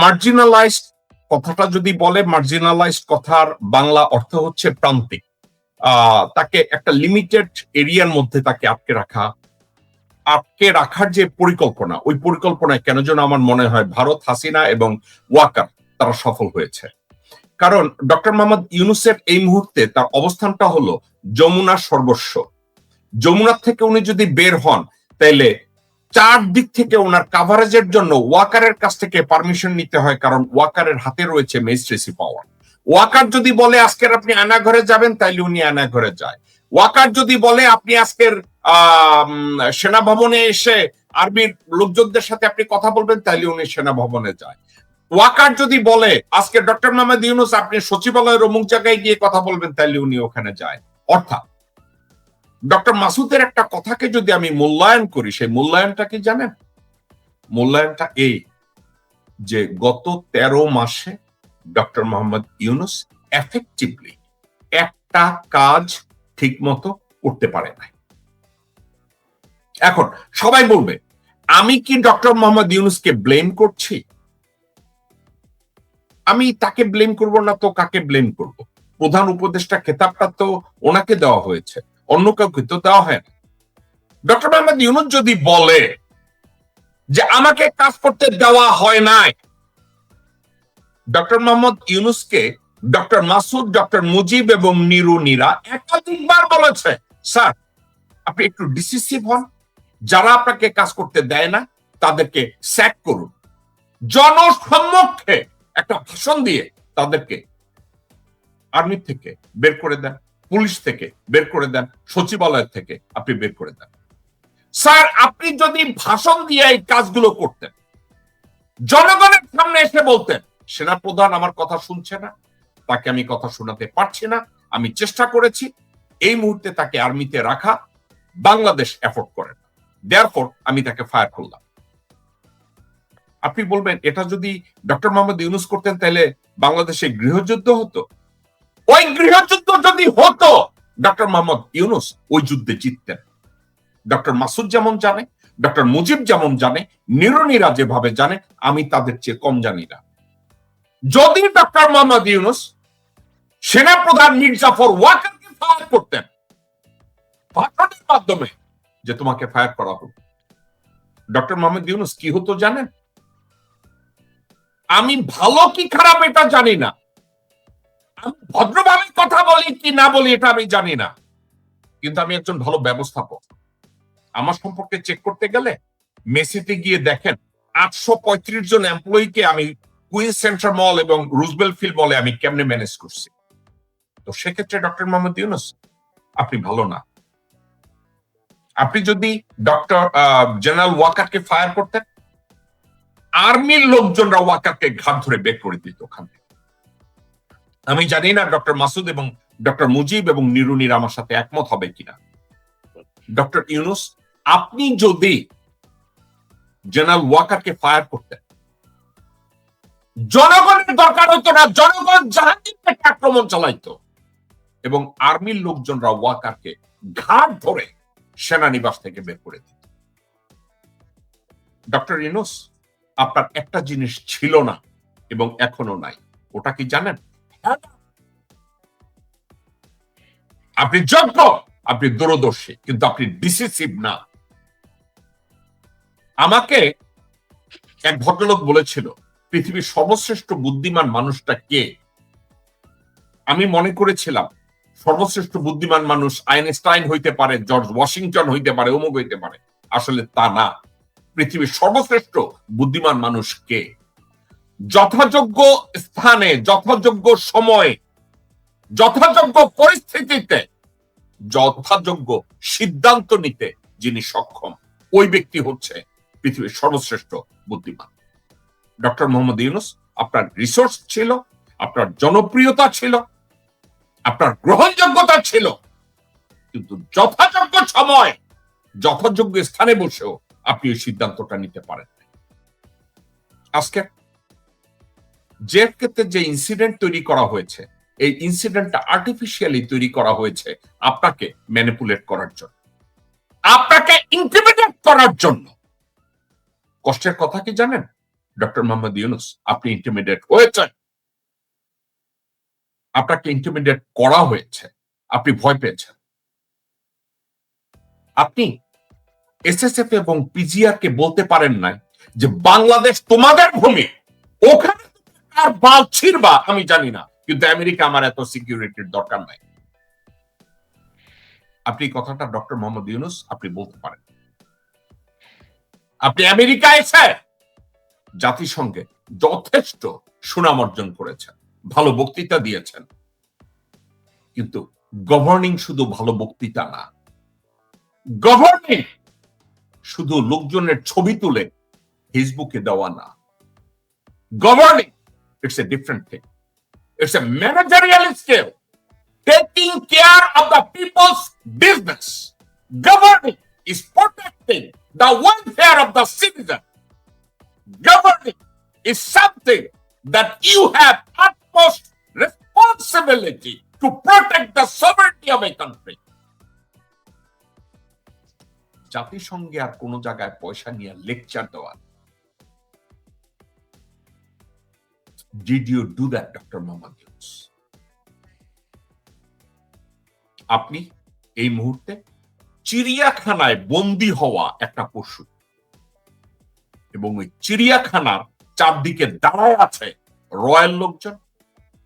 Marginalised কথাটা যদি বলে মার্জিনালাইজড কথার বাংলা অর্থ হচ্ছে প্রান্তিক। তাকে একটা লিমিটেড এরিয়ার মধ্যে তাকে আটকে রাখা। আটকে রাখার যে পরিকল্পনা, ওই পরিকল্পনায় কেন যেন আমার মনে হয় ভারত, হাসিনা এবং ওয়াকার তারা সফল হয়েছে। কারণ ডক্টর মোহাম্মদ ইউনুসের এই মুহূর্তে তার অবস্থানটা হলো যমুনার সর্বস্ব। যমুনার থেকে উনি যদি বের হন, তাইলে চার দিক থেকে ওনার কাভারেজের জন্য ওয়াকারের কাছ থেকে পারমিশন নিতে হয়, কারণ ওয়াকারের হাতে রয়েছে মেজিস্ট্রেসি পাওয়ার ওয়াকার যদি বলে আজকের আপনি আনা ঘরে যাবেন, তাইলে উনি আনা ঘরে যায়। ওয়াকার যদি বলে আপনি আজকের সেনা ভবনে এসে আর্মির লোকজনদের সাথে আপনি কথা বলবেন, তাইলে উনি সেনা ভবনে যায়। ওয়াকার যদি বলে, আজকে ডক্টর মোহাম্মদ ইউনুস আপনি সচিবালয়ের অমুক জায়গায় গিয়ে কথা বলবেন, তাইলে উনি ওখানে যায়। অর্থাৎ ডক্টর মাসুদের একটা কথাকে যদি আমি মূল্যায়ন করি, সেই মূল্যায়নটা কি জানেন? মূল্যায়নটা এই যে গত তেরো মাসে ডক্টর মোহাম্মদ ইউনুস এফেক্টিভলি একটা কাজ ঠিক মতো করতে পারে নাই। এখন সবাই বলবে, আমি কি ডক্টর মোহাম্মদ ইউনুসকে ব্লেম করছি? আমি তাকে ব্লেম করব না তো কাকে ব্লেম করব? প্রধান উপদেষ্টা খেতাবটা তো ওনাকে দেওয়া হয়েছে। অন্য কাউকে তো দেওয়া হয় না। ডক্টর মোহাম্মদ ইউনুস যদি বলে যে আমাকে কাজ করতে দেওয়া হয় নাই, ডক্টর মোহাম্মদ ইউনুসকে ডক্টর মাসুদ, ডক্টর মুজিব এবং নিরু নীরা একাধিকবার বলেছে, স্যার, আপনি একটু ডিসিসিভ হন। যারা আপনাকে কাজ করতে দেয় না, তাদেরকে স্যাক করুন। জনসম্মুখে একটা ভাষণ দিয়ে তাদেরকে আর্মি থেকে বের করে দেন। পুলিশ থেকে বের করে দেন, সচিবালয় থেকে আপনি বের করে দেন। স্যার, আপনি যদি ভাষণ দিয়ে এই কাজগুলো করতেন, জনগণের সামনে এসে বলতেন, সেনা প্রধান আমার কথা শুনছে না, তাকে আমি কথা শোনাতে পারছি না, আমি চেষ্টা করেছি, এই মুহূর্তে তাকে আর্মিতে রাখা, বাংলাদেশ এফোর্ড করে। না দেয়ারফোর আমি তাকে ফায়ার করলাম। আপনি বলবেন, এটা যদি ডক্টর মোহাম্মদ ইউনুস করতেন, তাহলে বাংলাদেশে গৃহযুদ্ধ হতো? ওই গৃহযুদ্ধ যদি হতো, ডক্টর মোহাম্মদ ইউনুস ওই যুদ্ধে জিততেন। ডক্টর মাসুদ যেমন জানে, ডক্টর মুজিব যেমন জানে, নিরনীরা যেভাবে জানে, আমি তাদের চেয়ে কম জানি না। যদি ডক্টর মোহাম্মদ ইউনুস সেনাপ্রধান মির্জাফর ওয়াকারকে ফায়ার করতেন ভাষণের মাধ্যমে যে তোমাকে ফায়ার করা হবে ডক্টর মোহাম্মদ ইউনুস কি হতো জানেন? আমি ভালো কি খারাপ এটা জানি না। ভদ্রভাবে কথা বলি কি না বলি এটা আমি জানি না। কিন্তু আমি একজন ভালো ব্যবস্থাপক। আমার সম্পর্কে চেক করতে গেলে মেসিতে গিয়ে দেখেন আটশো পঁয়ত্রিশ জন এমপ্লয়িকে আমি কুইন সেন্টার মল এবং রুজবেল ফিল্ড মলে আমি কেমনে ম্যানেজ করছি? তো সেক্ষেত্রে ডক্টর মোহাম্মদ ইউনুস, আপনি ভালো না। আপনি যদি ডক্টর জেনারেল ওয়াকারকে ফায়ার করতেন আর্মির লোকজনরা ওয়াকারকে ঘাট ধরে বের করে দিত ওখান থেকে। আমি জানি না ডক্টর মাসুদ এবং ডক্টর মুজিব এবং নিরুনির আমার সাথে একমত হবে কিনা। ডক্টর ইউনুস, আপনি যদি জেনারেল ওয়াকারকে ফায়ার করতেন, জনগণের দরকার হতো না, জনগণ জাহাঙ্গীরকে আক্রমণ চালাইতো এবং আর্মির লোকজনরা ওয়াকারকে ঘাট ধরে সেনানিবাস থেকে বের করে দিত। ডক্টর ইউনুস, আপনার একটা জিনিস ছিল না এবং এখনও নাই, ওটা কি জানেন? আপনি যোগ্য, আপনি দূরদর্শী, কিন্তু আপনি ডিসিসিভ না। আমাকে এক ভদ্রলোক বলেছিল, পৃথিবীর সর্বশ্রেষ্ঠ বুদ্ধিমান মানুষটা কে? আমি মনে করেছিলাম, সর্বশ্রেষ্ঠ বুদ্ধিমান মানুষ আইনস্টাইন হইতে পারে, জর্জ ওয়াশিংটন হইতে পারে, অমুক হইতে পারে। আসলে তা না। পৃথিবীর সর্বশ্রেষ্ঠ বুদ্ধিমান মানুষ কে? যথাযোগ্য স্থানে, যথাযোগ্য সময়ে, যথাযোগ্য পরিস্থিতিতে, যথাযোগ্য সিদ্ধান্ত নিতে যিনি সক্ষম, ওই ব্যক্তি হচ্ছে পৃথিবীর সর্বশ্রেষ্ঠ বুদ্ধিমান। ডক্টর মোহাম্মদ ইউনুস, আপনার রিসোর্স ছিল, আপনার জনপ্রিয়তা ছিল, আপনার গ্রহণযোগ্যতা ছিল, কিন্তু যথাযোগ্য সময়, যথাযোগ্য স্থানে বসেও আপনি ওই সিদ্ধান্তটা নিতে পারেন আজকে যে ক্ষেত্রে যে ইনসিডেন্ট তৈরি করা হয়েছে, এই ইনসিডেন্টটা আর্টিফিশিয়ালি তৈরি করা হয়েছে আপনাকে ম্যানিপুলেট করার জন্য। আপনাকে ইন্টিমিডেট করার জন্য। কষ্টের কথা কি জানেন? ডক্টর মোহাম্মদ ইউনুস, আপনি ইন্টিমিডিয়েট হয়েছেন। আপনাকে ইন্টিমিডিয়েট করা হয়েছে। আপনি ভয় পেয়েছেন। আপনি এসএসএফ এবং পিজিআর কে বলতে পারেন নাই যে বাংলাদেশ তোমাদের ভূমি, ওখানে আর বাল ছিড়বা, আমি জানি না। কিন্তু আমেরিকা আমার এত সিকিউরিটির দরকার নাই। আপনি কথাটা ডক্টর মোহাম্মদ ইউনুস, আপনি বলতে পারেন। আপনি আমেরিকা এসে জাতিসংঘে যথেষ্ট সুনাম অর্জন করেছেন, ভালো বক্তৃতা দিয়েছেন। কিন্তু গভর্নিং শুধু ভালো বক্তৃতা না গভর্নিং শুধু লোকজনের ছবি তুলে ফেসবুকে দেওয়া না governing It's a different thing it's a managerial scale taking care of the people's business. Governing is protecting the welfare of the citizen. Governing is something that you have utmost responsibility to protect the sovereignty of a country. জাতিসংঘে আর কোন জায়গায় পয়সা নিয়ে lecture দেওয়া did you do that doctor Mohammad Yunus আপনি এই মুহূর্তে চিড়িয়াখানায় বন্দি হওয়া একটা পশু এবং ওই চিড়িয়াখানার চারদিকে দাঁড়ায় আছে রয়্যাল লোকজন,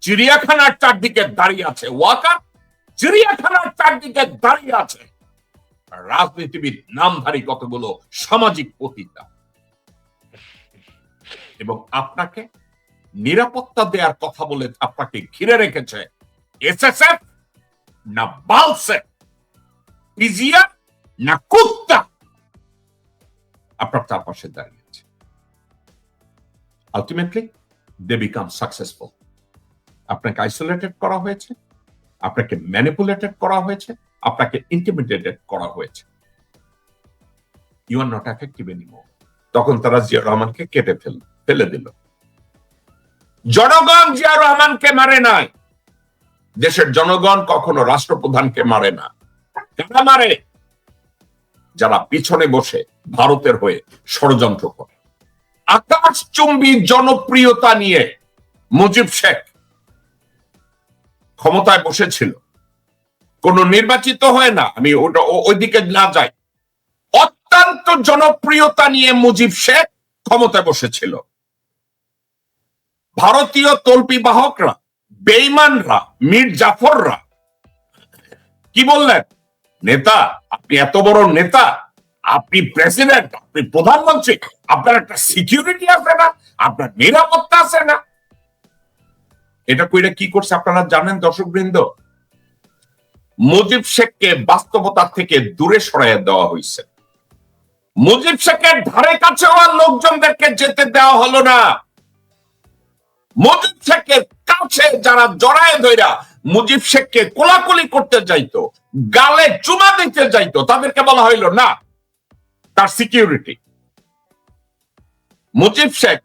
চিড়িয়াখানার চারদিকে দাঁড়িয়ে আছে ওয়াকার, চিড়িয়াখানার চারদিকে দাঁড়িয়ে আছে রাজনীতিবিদ, নামধারী কতগুলো সামাজিক পতিতা এবং আপনাকে নিরাপত্তা দেওয়ার কথা বলে আপনাকে ঘিরে রেখেছে এসএসএফ না পিজিয়া না কুত্তা। আপনার চারপাশে দাঁড়িয়ে আছে। আলটিমেটলি দে বিকাম সাকসেসফুল আপনাকে আইসোলেটেড করা হয়েছে, আপনাকে ম্যানিপুলেটেড করা হয়েছে, আপনাকে ইন্টিমিডিয়েটেড করা হয়েছে। You are not effective anymore তখন তারা জিয়া রহমানকে কেটে ফেল, ফেলে দিল। জনগণ জিয়া রহমানকে মারে নাই। দেশের জনগণ কখনো রাষ্ট্রপ্রধানকে মারে না। কারা মারে? যারা পিছনে বসে ভারতের হয়ে ষড়যন্ত্র করে। আকাশচুম্বী জনপ্রিয়তা নিয়ে মুজিব শেখ ক্ষমতায় বসেছিল। কোন নির্বাচিত হয় না। আমি ওটা ওইদিকে না যাই। অত্যন্ত জনপ্রিয়তা নিয়ে মুজিব শেখ ক্ষমতায় বসেছিল। ভারতীয় তল্পি বাহকরা, বেইমানরা, মীর জাফররা। কি বললেন? নেতা, আপনি এত বড় নেতা, আপনি প্রেসিডেন্ট, আপনি প্রধানমন্ত্রী, আপনার একটা সিকিউরিটি আছে না? আপনার নিরাপত্তা আছে না? এটা কইরা কি করছে আপনারা জানেন দর্শক বৃন্দ মুজিব শেখকে বাস্তবতা থেকে দূরে সরাইয়া দেওয়া হয়েছে মুজিব শেখের ধারে কাছে হওয়া লোকজনদেরকে যেতে দেওয়া হলো না। মুজিব শেখের কাছে যারা জড়ায় ধইরা মুজিব শেখকে কোলাকুলি করতে যাইতো, গালে চুমা দিতে যাইতো, তাদেরকে বলা হইল, না, তার সিকিউরিটি মুজিব শেখ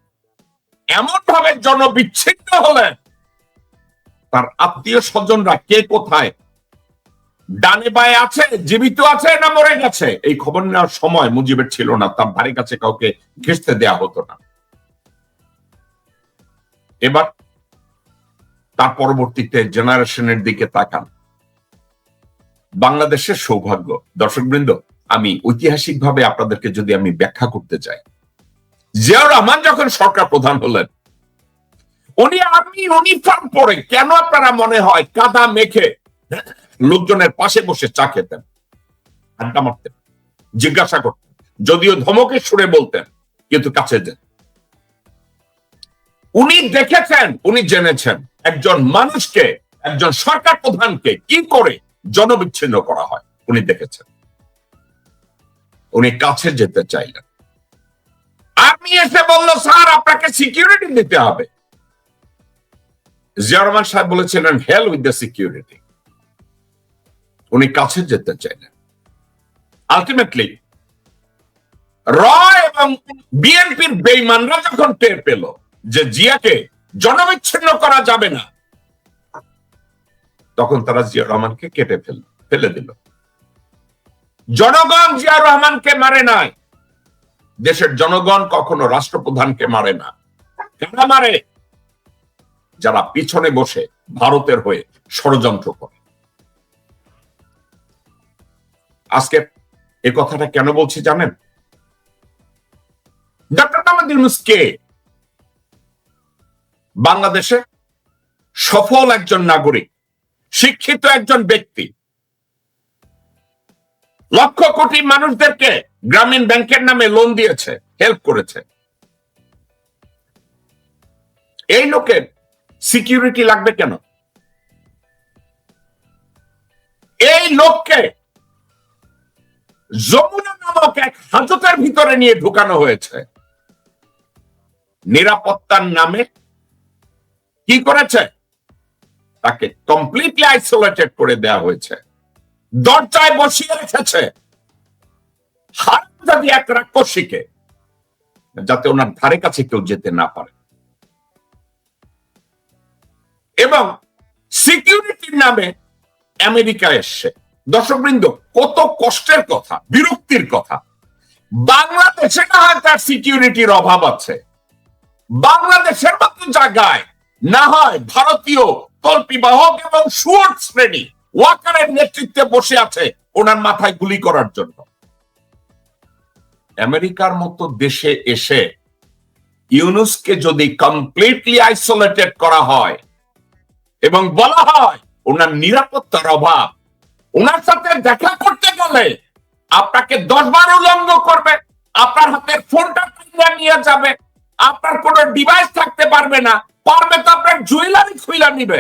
এমন ভাবে জনবিচ্ছিন্ন হলেন, তার আত্মীয় স্বজনরা কে কোথায়, ডানে বায়ে আছে, জীবিত আছে না মরে গেছে? এই খবর নেওয়ার সময় মুজিবের ছিল না, তার বাড়ির কাছে কাউকে ঘেসতে দেয়া হতো না। এবার তার পরবর্তীতে জেনারেশনের দিকে তাকান। বাংলাদেশের সৌভাগ্য, দর্শকবৃন্দ, আমি ঐতিহাসিকভাবে আপনাদেরকে যদি আমি ব্যাখ্যা করতে চাই, জিয়াউর রহমান যখন সরকার প্রধান হলেন, উনি আমি ইউনিফর্ম পরে কেন আপনারা মনে হয় কাদা মেখে লোকজনের পাশে বসে চা খেতেন, আড্ডা মারতেন, জিজ্ঞাসা করতেন, যদিও ধমকে সুরে বলতেন, কিন্তু কাছে যেন উনি দেখেছেন, উনি জেনেছেন একজন মানুষকে, একজন সরকার প্রধানকে কি করে জনবিচ্ছিন্ন করা হয়, উনি দেখেছেন। উনি কাছে যেতে চাইলেন। আপনি এসে বলল, স্যার, আপনাকে সিকিউরিটি দিতে হবে। জিয়া রহমান সাহেব বলেছিলেন হেল উইথ দ্য সিকিউরিটি উনি কাছে যেতে চাইলেন। আলটিমেটলি র এবং বিএনপির বেইমানরা যখন টের পেল যে জিয়াকে জনবিচ্ছিন্ন করা যাবে না। তখন তারা জিয়া রহমানকে কেটে ফেল, ফেলে দিল। জনগণ জিয়া রহমানকে মারে নাই। দেশের জনগণ কখনো রাষ্ট্রপ্রধানকে মারে না। কারা মারে? যারা পিছনে বসে ভারতের হয়ে ষড়যন্ত্র করে। আজকে এ কথাটা কেন বলছি জানেন? ডক্টর মোহাম্মদ ইউনুস কে বাংলাদেশে সফল একজন নাগরিক, শিক্ষিত একজন ব্যক্তি, লক্ষ কোটি মানুষদেরকে গ্রামীণ ব্যাংকের নামে লোন দিয়েছে হেল্প করেছে। এই লোকের সিকিউরিটি লাগবে কেন? এই লোককে যমুনা নামক এক হাজতের ভিতরে নিয়ে ঢুকানো হয়েছে। নিরাপত্তার নামে কি করেছে? তাকে কমপ্লিটলি আইসোলেটেড করে দেওয়া হয়েছে। দরজায় বসিয়ে রেখেছে। হারামজাদি এক রাক্ষসীকে, যাতে ওনার ধারে কাছে কেউ যেতে না পারে। এবং সিকিউরিটির নামে আমেরিকা এসছে। দর্শকবৃন্দ, কত কষ্টের কথা, বিরক্তির কথা। বাংলাদেশে না হয় তার সিকিউরিটির অভাব আছে? বাংলাদেশের মতো জায়গায় না হয় ভারতীয় তল্পিবাহক এবং সুয়ার্ট শ্রেণি ওয়াকারের নেতৃত্বে বসে আছে ওনার মাথায় গুলি করার জন্য। আমেরিকার মতো দেশে এসে ইউনুসকে যদি কমপ্লিটলি আইসোলেটেড করা হয় এবং বলা হয় ওনার নিরাপত্তার অভাব, ওনার সাথে দেখা করতে গেলে আপনাকে দশ বার উলঙ্গ করবে, আপনার হাতের ফোনটা নিয়ে যাবে, আপনার কোনো ডিভাইস থাকতে পারবে না পারবে তো আপনার জুয়েলারি খুইলা নিবে।